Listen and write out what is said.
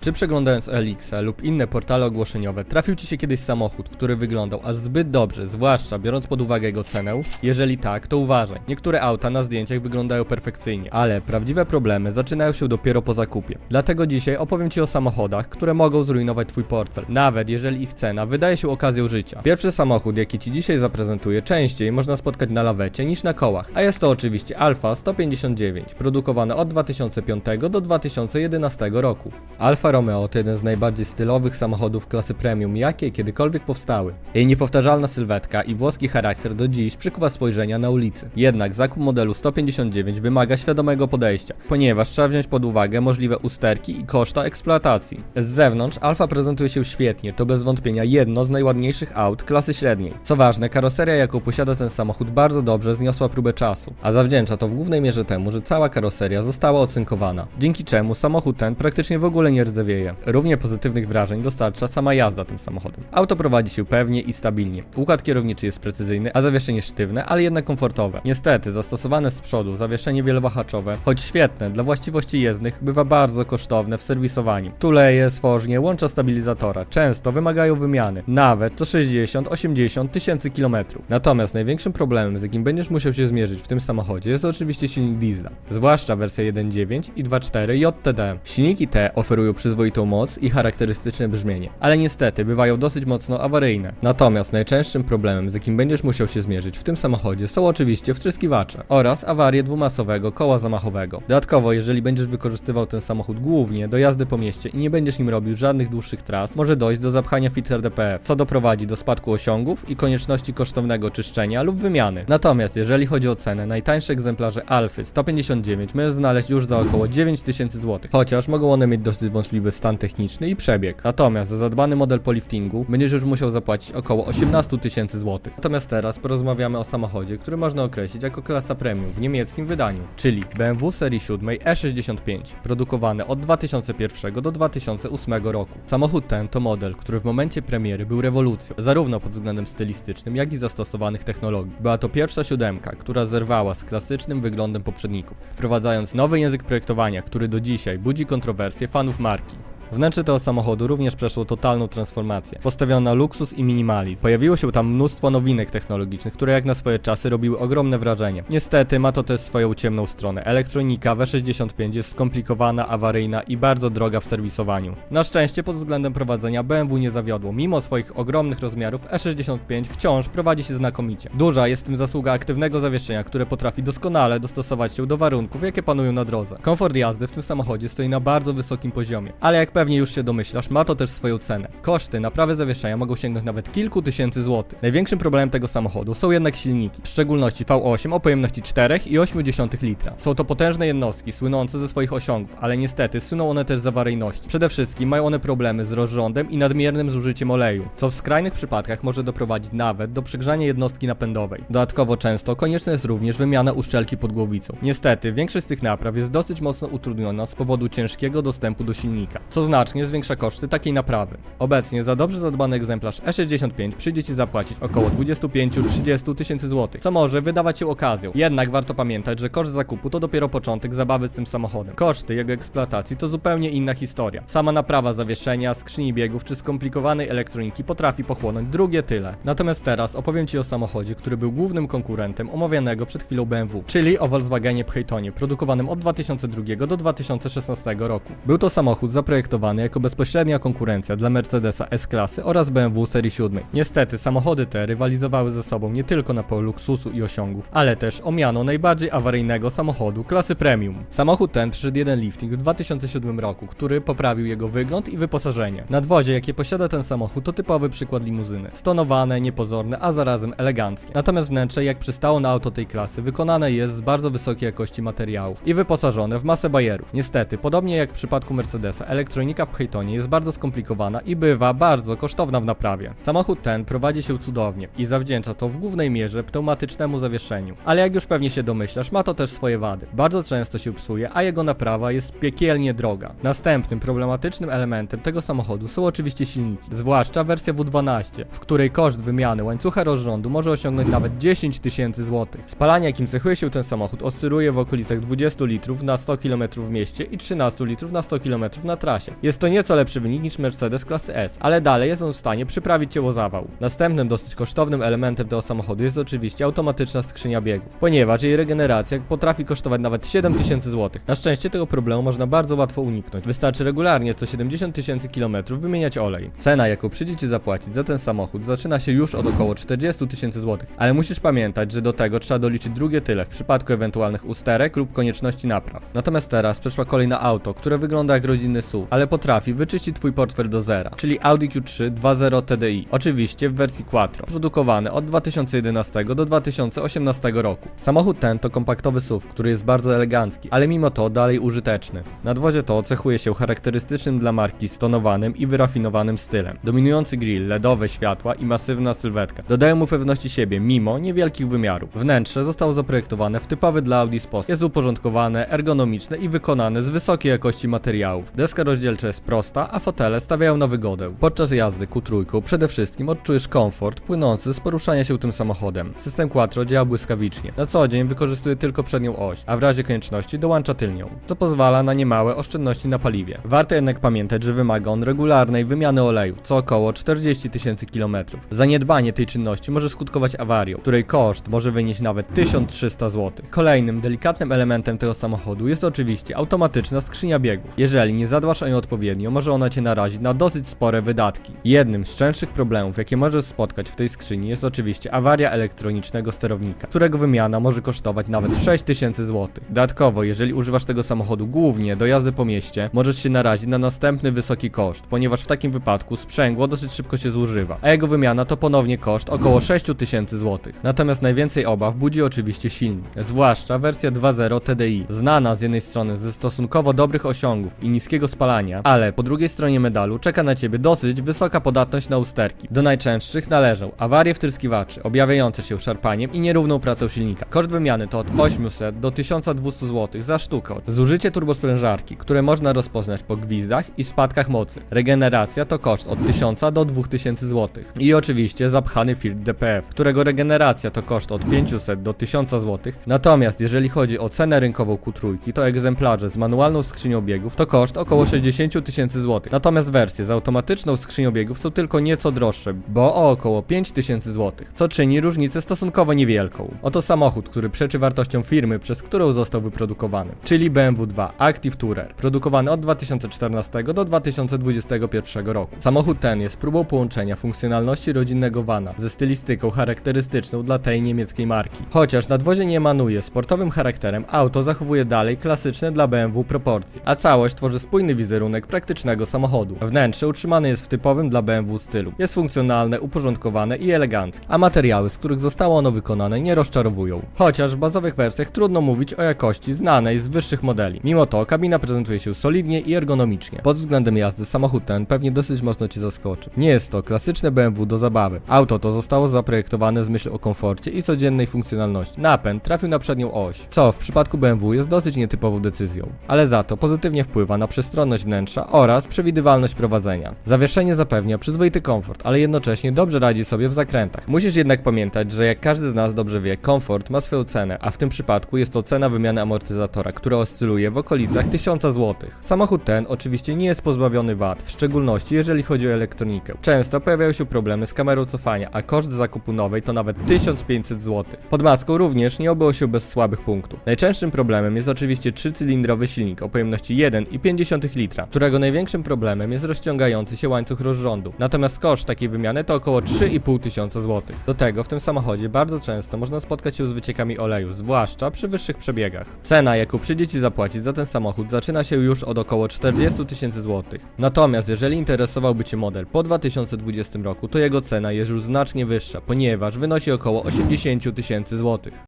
Czy przeglądając Elixa lub inne portale ogłoszeniowe trafił Ci się kiedyś samochód, który wyglądał aż zbyt dobrze, zwłaszcza biorąc pod uwagę jego cenę? Jeżeli tak, to uważaj. Niektóre auta na zdjęciach wyglądają perfekcyjnie, ale prawdziwe problemy zaczynają się dopiero po zakupie. Dlatego dzisiaj opowiem Ci o samochodach, które mogą zrujnować Twój portfel, nawet jeżeli ich cena wydaje się okazją życia. Pierwszy samochód, jaki Ci dzisiaj zaprezentuję, częściej można spotkać na lawecie niż na kołach, a jest to oczywiście Alfa 159, produkowane od 2005 do 2011 roku. Alfa Romeo to jeden z najbardziej stylowych samochodów klasy premium, jakie kiedykolwiek powstały. Jej niepowtarzalna sylwetka i włoski charakter do dziś przykuwa spojrzenia na ulicy. Jednak zakup modelu 159 wymaga świadomego podejścia, ponieważ trzeba wziąć pod uwagę możliwe usterki i koszta eksploatacji. Z zewnątrz Alfa prezentuje się świetnie, to bez wątpienia jedno z najładniejszych aut klasy średniej. Co ważne, karoseria jaką posiada ten samochód bardzo dobrze zniosła próbę czasu, a zawdzięcza to w głównej mierze temu, że cała karoseria została ocynkowana, dzięki czemu samochód ten praktycznie w ogóle nie rdzewieje. Równie pozytywnych wrażeń dostarcza sama jazda tym samochodem. Auto prowadzi się pewnie i stabilnie. Układ kierowniczy jest precyzyjny, a zawieszenie sztywne, ale jednak komfortowe. Niestety, zastosowane z przodu zawieszenie wielowahaczowe, choć świetne dla właściwości jezdnych, bywa bardzo kosztowne w serwisowaniu. Tuleje, stworznie, łącza stabilizatora często wymagają wymiany, nawet co 60-80 tysięcy kilometrów. Natomiast największym problemem, z jakim będziesz musiał się zmierzyć w tym samochodzie jest oczywiście silnik diesla, zwłaszcza wersja 1.9 i 2.4 JTD. Silniki te oferują przyzwoitą moc i charakterystyczne brzmienie, ale niestety bywają dosyć mocno awaryjne. Natomiast najczęstszym problemem, z jakim będziesz musiał się zmierzyć w tym samochodzie są oczywiście wtryskiwacze oraz awarie dwumasowego koła zamachowego. Dodatkowo, jeżeli będziesz wykorzystywał ten samochód głównie do jazdy po mieście i nie będziesz nim robił żadnych dłuższych tras, może dojść do zapchania filtr DPF, co doprowadzi do spadku osiągów i konieczności kosztownego czyszczenia lub wymiany. Natomiast jeżeli chodzi o cenę, najtańsze egzemplarze Alfy 159 możesz znaleźć już za około 9000 zł, chociaż mogą one mieć dosyć wątpliwy stan techniczny i przebieg. Natomiast za zadbany model po liftingu będziesz już musiał zapłacić około 18 tysięcy złotych. Natomiast teraz porozmawiamy o samochodzie, który można określić jako klasa premium w niemieckim wydaniu, czyli BMW serii 7 E65, produkowany od 2001 do 2008 roku. Samochód ten to model, który w momencie premiery był rewolucją, zarówno pod względem stylistycznym, jak i zastosowanych technologii. Była to pierwsza siódemka, która zerwała z klasycznym wyglądem poprzedników, wprowadzając nowy język projektowania, który do dzisiaj budzi kontrowersje fanów marki. Wnętrze tego samochodu również przeszło totalną transformację. Postawiono na luksus i minimalizm. Pojawiło się tam mnóstwo nowinek technologicznych, które jak na swoje czasy robiły ogromne wrażenie. Niestety ma to też swoją ciemną stronę. Elektronika W65 jest skomplikowana, awaryjna i bardzo droga w serwisowaniu. Na szczęście pod względem prowadzenia BMW nie zawiodło. Mimo swoich ogromnych rozmiarów E65 wciąż prowadzi się znakomicie. Duża jest w tym zasługa aktywnego zawieszenia, które potrafi doskonale dostosować się do warunków, jakie panują na drodze. Komfort jazdy w tym samochodzie stoi na bardzo wysokim poziomie, ale jak pewnie już się domyślasz, ma to też swoją cenę. Koszty naprawy zawieszenia mogą sięgnąć nawet kilku tysięcy złotych. Największym problemem tego samochodu są jednak silniki, w szczególności V8 o pojemności 4,8 litra. Są to potężne jednostki, słynące ze swoich osiągów, ale niestety słyną one też z awaryjności. Przede wszystkim mają one problemy z rozrządem i nadmiernym zużyciem oleju, co w skrajnych przypadkach może doprowadzić nawet do przegrzania jednostki napędowej. Dodatkowo często konieczna jest również wymiana uszczelki pod głowicą. Niestety, większość z tych napraw jest dosyć mocno utrudniona z powodu ciężkiego dostępu do silnika, co znacznie zwiększa koszty takiej naprawy. Obecnie za dobrze zadbany egzemplarz E65 przyjdzie Ci zapłacić około 25-30 tysięcy złotych, co może wydawać się okazją. Jednak warto pamiętać, że koszt zakupu to dopiero początek zabawy z tym samochodem. Koszty jego eksploatacji to zupełnie inna historia. Sama naprawa zawieszenia, skrzyni biegów czy skomplikowanej elektroniki potrafi pochłonąć drugie tyle. Natomiast teraz opowiem Ci o samochodzie, który był głównym konkurentem omawianego przed chwilą BMW, czyli o Volkswagenie Phaetonie, produkowanym od 2002 do 2016 roku. Był to samochód zaprojektowany jako bezpośrednia konkurencja dla Mercedesa S-klasy oraz BMW serii 7. Niestety samochody te rywalizowały ze sobą nie tylko na polu luksusu i osiągów, ale też o miano najbardziej awaryjnego samochodu klasy premium. Samochód ten przyszedł jeden lifting w 2007 roku, który poprawił jego wygląd i wyposażenie. Nadwozie, jakie posiada ten samochód, to typowy przykład limuzyny. Stonowane, niepozorne, a zarazem eleganckie. Natomiast wnętrze, jak przystało na auto tej klasy, wykonane jest z bardzo wysokiej jakości materiałów i wyposażone w masę bajerów. Niestety, podobnie jak w przypadku Mercedesa, elektronika w Phaetonie jest bardzo skomplikowana i bywa bardzo kosztowna w naprawie. Samochód ten prowadzi się cudownie i zawdzięcza to w głównej mierze pneumatycznemu zawieszeniu. Ale jak już pewnie się domyślasz, ma to też swoje wady. Bardzo często się psuje, a jego naprawa jest piekielnie droga. Następnym problematycznym elementem tego samochodu są oczywiście silniki, zwłaszcza wersja W12, w której koszt wymiany łańcucha rozrządu może osiągnąć nawet 10 tysięcy złotych. Spalanie, jakim cechuje się ten samochód, oscyluje w okolicach 20 litrów na 100 km w mieście i 13 litrów na 100 km na trasie. Oczywiście. Jest to nieco lepszy wynik niż Mercedes klasy S, ale dalej jest on w stanie przyprawić cię o zawał. Następnym dosyć kosztownym elementem tego samochodu jest oczywiście automatyczna skrzynia biegów, ponieważ jej regeneracja potrafi kosztować nawet 7000 zł. Na szczęście tego problemu można bardzo łatwo uniknąć. Wystarczy regularnie co 70 tysięcy kilometrów wymieniać olej. Cena, jaką przyjdzie ci zapłacić za ten samochód, zaczyna się już od około 40 tysięcy złotych. Ale musisz pamiętać, że do tego trzeba doliczyć drugie tyle w przypadku ewentualnych usterek lub konieczności napraw. Natomiast teraz przyszła kolej na auto, które wygląda jak rodzinny SUV, ale potrafi wyczyścić twój portfel do zera, czyli Audi Q3 2.0 TDI. Oczywiście w wersji Quattro, produkowany od 2011 do 2018 roku. Samochód ten to kompaktowy SUV, który jest bardzo elegancki, ale mimo to dalej użyteczny. Nadwozie to cechuje się charakterystycznym dla marki stonowanym i wyrafinowanym stylem. Dominujący grill, LEDowe światła i masywna sylwetka dodają mu pewności siebie mimo niewielkich wymiarów. Wnętrze zostało zaprojektowane w typowy dla Audi sposób. Jest uporządkowane, ergonomiczne i wykonane z wysokiej jakości materiałów. Deska rozdzielcza jest prosta, a fotele stawiają na wygodę. Podczas jazdy Q3 przede wszystkim odczujesz komfort płynący z poruszania się tym samochodem. System Quattro działa błyskawicznie. Na co dzień wykorzystuje tylko przednią oś, a w razie konieczności dołącza tylnią, co pozwala na niemałe oszczędności na paliwie. Warto jednak pamiętać, że wymaga on regularnej wymiany oleju, co około 40 tysięcy kilometrów. Zaniedbanie tej czynności może skutkować awarią, której koszt może wynieść nawet 1300 zł. Kolejnym delikatnym elementem tego samochodu jest oczywiście automatyczna skrzynia biegów. Jeżeli nie zadbasz o nią odpowiednio, może ona cię narazić na dosyć spore wydatki. Jednym z częstszych problemów, jakie możesz spotkać w tej skrzyni jest oczywiście awaria elektronicznego sterownika, którego wymiana może kosztować nawet 6000 zł. Dodatkowo, jeżeli używasz tego samochodu głównie do jazdy po mieście, możesz się narazić na następny wysoki koszt, ponieważ w takim wypadku sprzęgło dosyć szybko się zużywa, a jego wymiana to ponownie koszt około 6000 zł. Natomiast najwięcej obaw budzi oczywiście silnik, zwłaszcza wersja 2.0 TDI, znana z jednej strony ze stosunkowo dobrych osiągów i niskiego spalania, ale po drugiej stronie medalu czeka na ciebie dosyć wysoka podatność na usterki. Do najczęstszych należą awarie wtryskiwaczy, objawiające się szarpaniem i nierówną pracą silnika. Koszt wymiany to od 800 do 1200 zł za sztukę. Zużycie turbosprężarki, które można rozpoznać po gwizdach i spadkach mocy. Regeneracja to koszt od 1000 do 2000 zł. I oczywiście zapchany filtr DPF, którego regeneracja to koszt od 500 do 1000 zł. Natomiast jeżeli chodzi o cenę rynkową Q3, to egzemplarze z manualną skrzynią biegów to koszt około 60 tysięcy złotych. Natomiast wersje z automatyczną skrzynią biegów są tylko nieco droższe, bo o około 5000 złotych, co czyni różnicę stosunkowo niewielką. Oto samochód, który przeczy wartością firmy, przez którą został wyprodukowany, czyli BMW 2 Active Tourer, produkowany od 2014 do 2021 roku. Samochód ten jest próbą połączenia funkcjonalności rodzinnego vana ze stylistyką charakterystyczną dla tej niemieckiej marki. Chociaż nadwozie nie emanuje sportowym charakterem, auto zachowuje dalej klasyczne dla BMW proporcje, a całość tworzy spójny wizerunek praktycznego samochodu. Wnętrze utrzymane jest w typowym dla BMW stylu. Jest funkcjonalne, uporządkowane i eleganckie, a materiały, z których zostało ono wykonane nie rozczarowują. Chociaż w bazowych wersjach trudno mówić o jakości znanej z wyższych modeli. Mimo to kabina prezentuje się solidnie i ergonomicznie. Pod względem jazdy samochód ten pewnie dosyć mocno Cię zaskoczy. Nie jest to klasyczne BMW do zabawy. Auto to zostało zaprojektowane z myślą o komforcie i codziennej funkcjonalności. Napęd trafił na przednią oś, co w przypadku BMW jest dosyć nietypową decyzją, ale za to pozytywnie wpływa na przestronność wnętrza oraz przewidywalność prowadzenia. Zawieszenie zapewnia przyzwoity komfort, ale jednocześnie dobrze radzi sobie w zakrętach. Musisz jednak pamiętać, że jak każdy z nas dobrze wie, komfort ma swoją cenę, a w tym przypadku jest to cena wymiany amortyzatora, która oscyluje w okolicach 1000 zł. Samochód ten oczywiście nie jest pozbawiony wad, w szczególności jeżeli chodzi o elektronikę. Często pojawiają się problemy z kamerą cofania, a koszt zakupu nowej to nawet 1500 zł. Pod maską również nie obyło się bez słabych punktów. Najczęstszym problemem jest oczywiście trzycylindrowy silnik o pojemności 1,5 litra, którego największym problemem jest rozciągający się łańcuch rozrządu. Natomiast koszt takiej wymiany to około 3,5 tysiąca złotych. Do tego w tym samochodzie bardzo często można spotkać się z wyciekami oleju, zwłaszcza przy wyższych przebiegach. Cena, jaką przyjdzie Ci zapłacić za ten samochód zaczyna się już od około 40 tysięcy złotych. Natomiast jeżeli interesowałby Cię model po 2020 roku, to jego cena jest już znacznie wyższa, ponieważ wynosi około 80 tysięcy złotych.